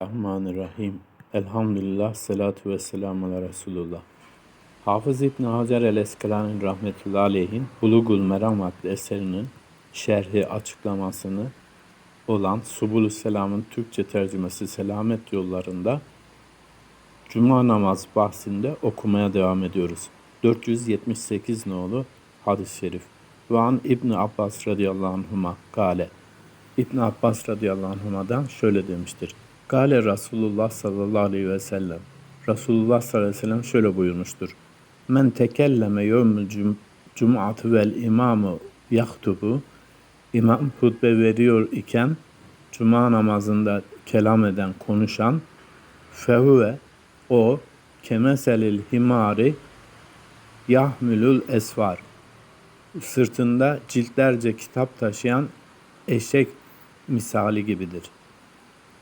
Bismillahirrahmanirrahim. Elhamdülillah, salatu ve selamu ala Resulullah. Hafız İbn Hacer el-Eskalani rahmetullahi aleyhin Bulugul Meram adlı eserinin şerhi açıklamasını olan Subulü Selam'ın Türkçe tercümesi Selamet Yollarında Cuma namaz bahsinde okumaya devam ediyoruz. 478 nolu hadis-i şerif. Ve an İbn Abbas radıyallahu anhuma kale. İbn Abbas radıyallahu anhuma'dan şöyle demiştir. Gale Resulullah sallallahu aleyhi ve sellem. Resulullah sallallahu aleyhi ve sellem şöyle buyurmuştur. Men tekelleme yevmül cum cum'atı vel imamı yaktubu. İmam hutbe veriyor iken cuma namazında kelam eden, konuşan fehuve o kemeselil himari yahmülül esvar sırtında ciltlerce kitap taşıyan eşek misali gibidir.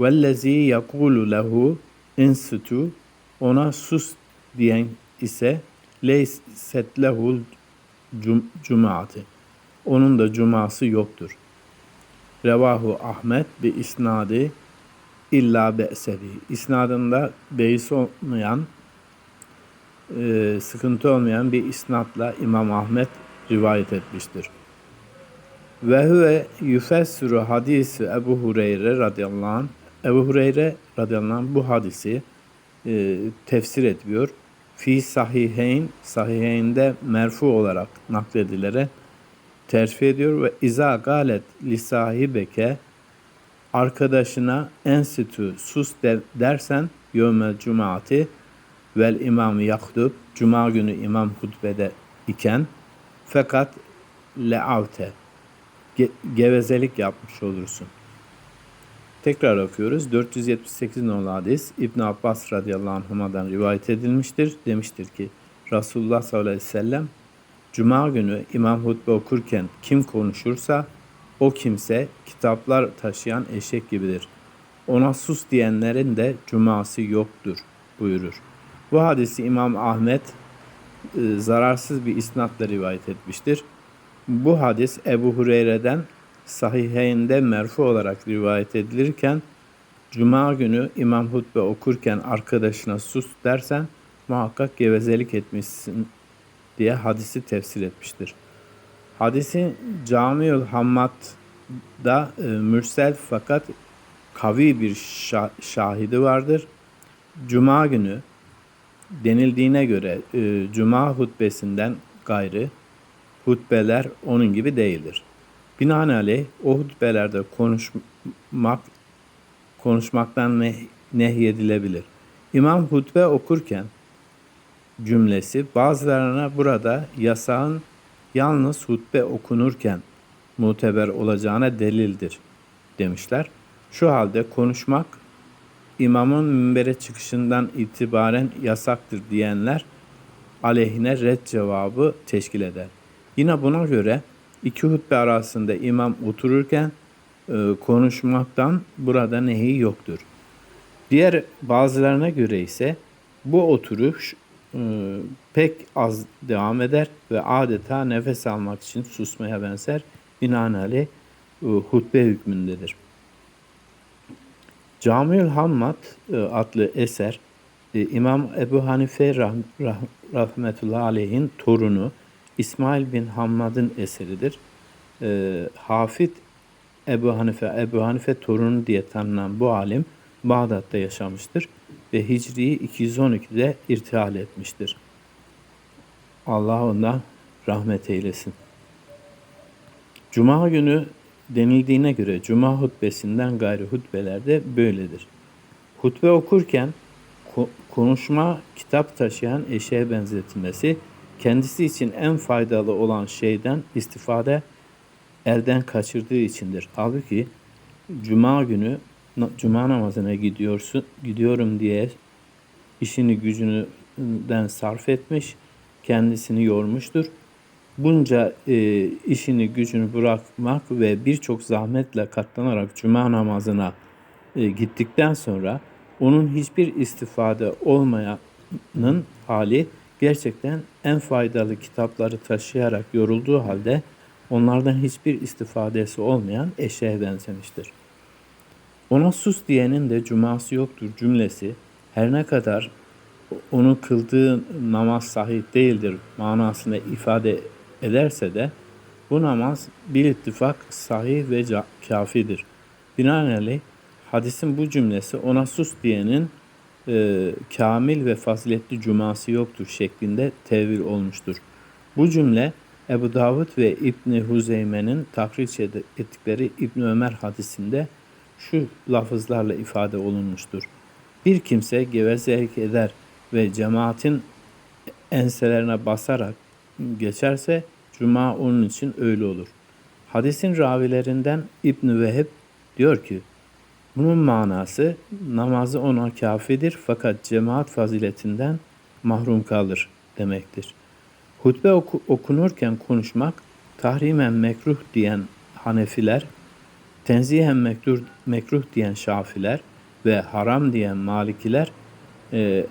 Vellezî yakulu lehu insitu ona sus diyen ise leyset lehul cum cumaati. Onun da cuması yoktur. Revahu Ahmet bi isnadi illa be'sevi. İsnadında beis olmayan, e, sıkıntı olmayan bir isnatla İmam Ahmet rivayet etmiştir. Ve huve yüfessiru hadisi Ebu Hureyre radıyallahu anh. Ebu Hureyre radıyallahu anh bu hadisi e, tefsir ediyor. Fi sahiheyn, sahiheyinde merfu olarak nakledilere terfi ediyor ve iza galet li sahibeke arkadaşına enstitü sus der, dersen yevmel cumaati vel imam yahdub cuma günü imam hutbede iken fakat leavte ge, gevezelik yapmış olursun. Tekrar okuyoruz. 478 nolu hadis İbn Abbas radıyallahu anhuma'dan rivayet edilmiştir. Demiştir ki Resulullah sallallahu aleyhi ve sellem Cuma günü imam hutbe okurken kim konuşursa o kimse kitaplar taşıyan eşek gibidir. Ona sus diyenlerin de cuması yoktur buyurur. Bu hadisi İmam Ahmet e, zararsız bir isnatla rivayet etmiştir. Bu hadis Ebu Hureyre'den sahiheyinde merfu olarak rivayet edilirken Cuma günü imam hutbe okurken arkadaşına sus dersen muhakkak gevezelik etmişsin diye hadisi tefsir etmiştir. Hadisi Camiül Hammad'da e, mürsel fakat kavi bir şah, şahidi vardır. Cuma günü denildiğine göre e, Cuma hutbesinden gayrı hutbeler onun gibi değildir. Binaenaleyh o hutbelerde konuşmak konuşmaktan ne, nehyedilebilir. İmam hutbe okurken cümlesi bazılarına burada yasağın yalnız hutbe okunurken muteber olacağına delildir demişler. Şu halde konuşmak imamın minbere çıkışından itibaren yasaktır diyenler aleyhine red cevabı teşkil eder. Yine buna göre iki hutbe arasında imam otururken e, konuşmaktan burada nehi yoktur. Diğer bazılarına göre ise bu oturuş e, pek az devam eder ve adeta nefes almak için susmaya benzer binaenaleyh e, hutbe hükmündedir. Camiül Hammad e, adlı eser e, İmam Ebu Hanife rah, rah, rahmetullahi aleyhin torunu İsmail bin Hammad'ın eseridir. E, Hafid Ebu Hanife, Ebu Hanife torunu diye tanınan bu alim Bağdat'ta yaşamıştır ve Hicri 212'de irtihal etmiştir. Allah ondan rahmet eylesin. Cuma günü denildiğine göre Cuma hutbesinden gayrı hutbelerde böyledir. Hutbe okurken konuşma kitap taşıyan eşeğe benzetilmesi kendisi için en faydalı olan şeyden istifade elden kaçırdığı içindir. Halbuki cuma günü cuma namazına gidiyorsun gidiyorum diye işini gücünden sarf etmiş, kendisini yormuştur. Bunca e, işini gücünü bırakmak ve birçok zahmetle katlanarak cuma namazına e, gittikten sonra onun hiçbir istifade olmayanın hali gerçekten en faydalı kitapları taşıyarak yorulduğu halde onlardan hiçbir istifadesi olmayan eşeğe benzemiştir. Ona sus diyenin de cuması yoktur cümlesi her ne kadar onu kıldığı namaz sahih değildir manasını ifade ederse de bu namaz bir ittifak sahih ve kafidir. Binaenaleyh hadisin bu cümlesi ona sus diyenin e, kamil ve faziletli cuması yoktur şeklinde tevil olmuştur. Bu cümle Ebu Davud ve İbni Huzeyme'nin takriç ettikleri İbni Ömer hadisinde şu lafızlarla ifade olunmuştur. Bir kimse gevezelik eder ve cemaatin enselerine basarak geçerse cuma onun için öyle olur. Hadisin ravilerinden İbn Veheb diyor ki bunun manası namazı ona kafidir fakat cemaat faziletinden mahrum kalır demektir. Hutbe oku- okunurken konuşmak tahrimen mekruh diyen Hanefiler, tenzihen mekruh, mekruh diyen Şafiler ve haram diyen Malikiler e,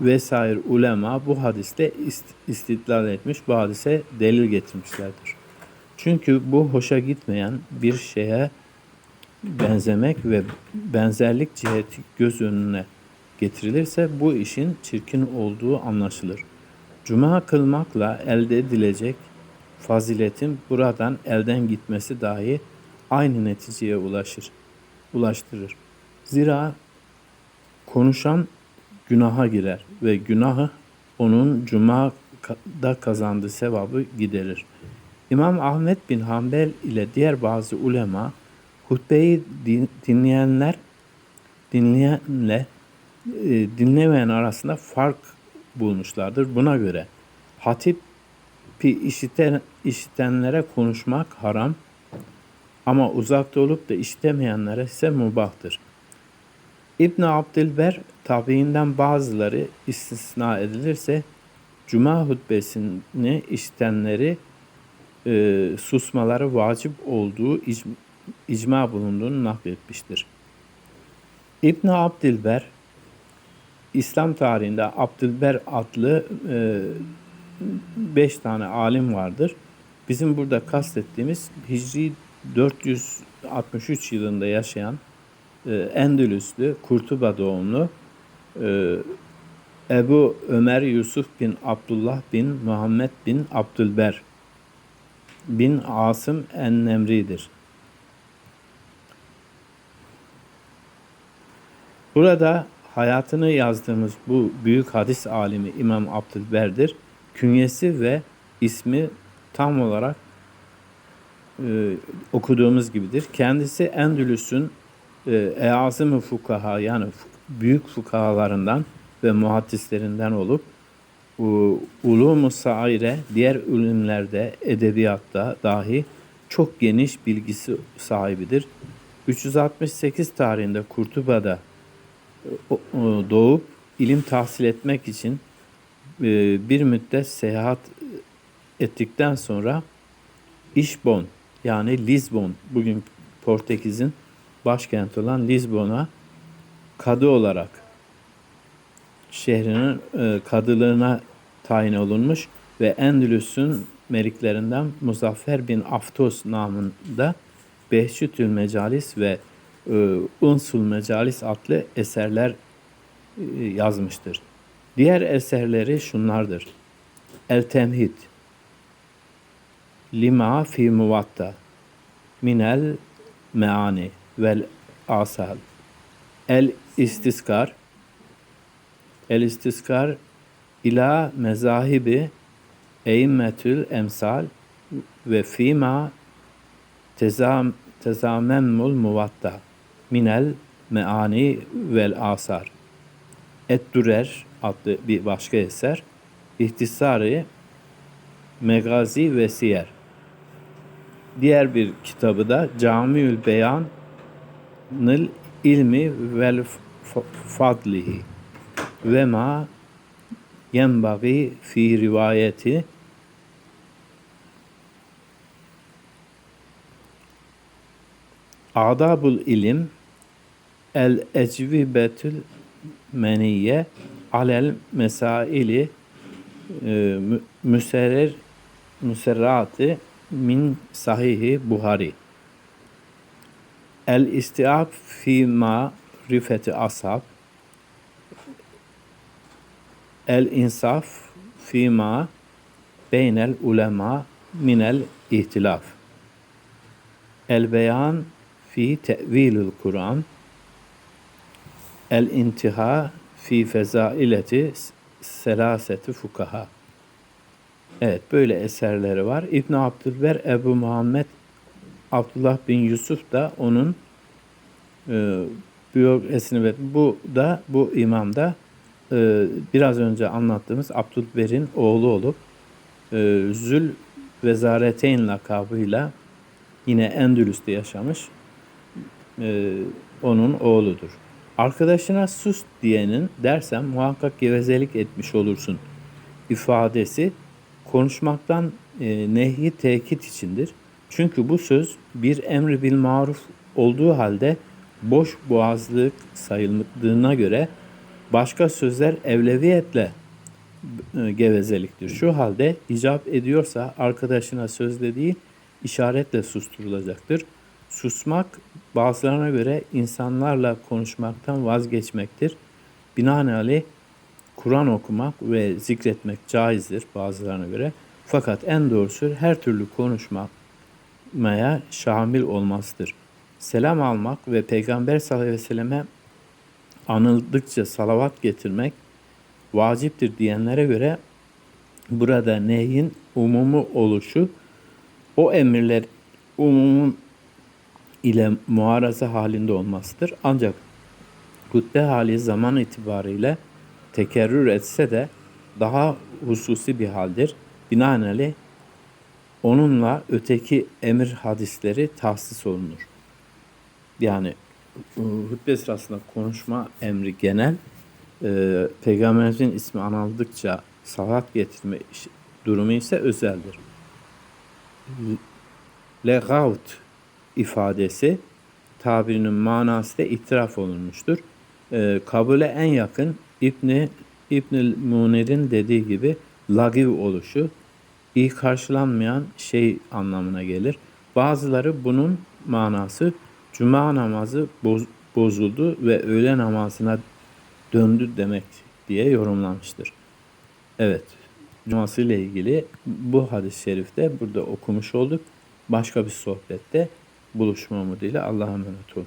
vesaire ulema bu hadiste ist- istidlal etmiş, bu hadise delil getirmişlerdir. Çünkü bu hoşa gitmeyen bir şeye benzemek ve benzerlik ciheti göz önüne getirilirse bu işin çirkin olduğu anlaşılır. Cuma kılmakla elde edilecek faziletin buradan elden gitmesi dahi aynı neticeye ulaşır, ulaştırır. Zira konuşan günaha girer ve günahı onun cumada kazandığı sevabı giderir. İmam Ahmet bin Hanbel ile diğer bazı ulema hutbeyi din- dinleyenler dinleyenle e, dinlemeyen arasında fark bulmuşlardır. Buna göre hatipi işiten, işitenlere konuşmak haram ama uzakta olup da işitemeyenlere ise mubahtır. İbn Abdülber tabiinden bazıları istisna edilirse cuma hutbesini işitenleri e, susmaları vacip olduğu ic- icma bulunduğunu nakletmiştir. İbn Abdülber İslam tarihinde Abdülber adlı e, beş tane alim vardır. Bizim burada kastettiğimiz Hicri 463 yılında yaşayan e, Endülüslü, Kurtuba doğumlu e, Ebu Ömer Yusuf bin Abdullah bin Muhammed bin Abdülber bin Asım en-Nemri'dir. Burada hayatını yazdığımız bu büyük hadis alimi İmam Abdülber'dir. Künyesi ve ismi tam olarak e, okuduğumuz gibidir. Kendisi Endülüs'ün e, eazım fukaha yani büyük fukahalarından ve muhaddislerinden olup ulum-u saire diğer ürünlerde edebiyatta dahi çok geniş bilgisi sahibidir. 368 tarihinde Kurtuba'da doğup ilim tahsil etmek için e, bir müddet seyahat ettikten sonra İşbon yani Lisbon bugün Portekiz'in başkenti olan Lisbon'a kadı olarak şehrinin e, kadılığına tayin olunmuş ve Endülüs'ün meliklerinden Muzaffer bin Aftos namında Behçütül Mecalis ve Unsul Mecalis adlı eserler e, yazmıştır. Diğer eserleri şunlardır. El Temhid Lima fi Muvatta Minel Meani vel Asal El İstiskar El İstiskar ila mezahibi eimmetül emsal ve fima tezam, tezamemmul muvatta minel meani vel asar. Et-Durer adlı bir başka eser. İhtisarı Megazi ve Siyer. Diğer bir kitabı da Camiül Beyan'ıl ilmi vel fadlihi ve ma yenbagi fi rivayeti Adabul ilim el ecvibetül meniye alel mesaili e, mü- müserrer müserrati min sahihi Buhari. El istiab fi ma rifeti ashab. El insaf fi ma beynel ulema minel ihtilaf. El beyan fi tevilül Kur'an. El intiha fi fezaileti selaseti fukaha. Evet böyle eserleri var. İbn Abdülber Ebu Muhammed Abdullah bin Yusuf da onun e, biyografisini ve bu da bu imam da e, biraz önce anlattığımız Abdülber'in oğlu olup e, Zül Vezareteyn lakabıyla yine Endülüs'te yaşamış e, onun oğludur. Arkadaşına sus diyenin dersem muhakkak gevezelik etmiş olursun ifadesi konuşmaktan e, nehi tekit içindir. Çünkü bu söz bir emri bil maruf olduğu halde boş boğazlık sayıldığına göre başka sözler evleviyetle e, gevezeliktir. Şu halde icap ediyorsa arkadaşına sözle değil işaretle susturulacaktır. Susmak bazılarına göre insanlarla konuşmaktan vazgeçmektir. Binaenaleyh Kur'an okumak ve zikretmek caizdir bazılarına göre. Fakat en doğrusu her türlü konuşmaya şamil olmasıdır. Selam almak ve Peygamber sallallahu aleyhi ve selleme anıldıkça salavat getirmek vaciptir diyenlere göre burada nehyin umumu oluşu o emirler umumun ile muaraza halinde olmasıdır. Ancak hutbe hali zaman itibariyle tekerrür etse de daha hususi bir haldir. Binaenaleyh onunla öteki emir hadisleri tahsis olunur. Yani e, hutbe sırasında konuşma emri genel, e, Peygamberimizin ismi anıldıkça salat getirme durumu ise özeldir. Legavt ifadesi tabirinin manası da itiraf olunmuştur. E, kabule en yakın İbni İbnül Munir'in dediği gibi lagiv oluşu iyi karşılanmayan şey anlamına gelir. Bazıları bunun manası cuma namazı boz- bozuldu ve öğle namazına döndü demek diye yorumlamıştır. Evet, cuması ile ilgili bu hadis-i şerifte burada okumuş olduk. Başka bir sohbette buluşma umuduyla Allah'a emanet olun.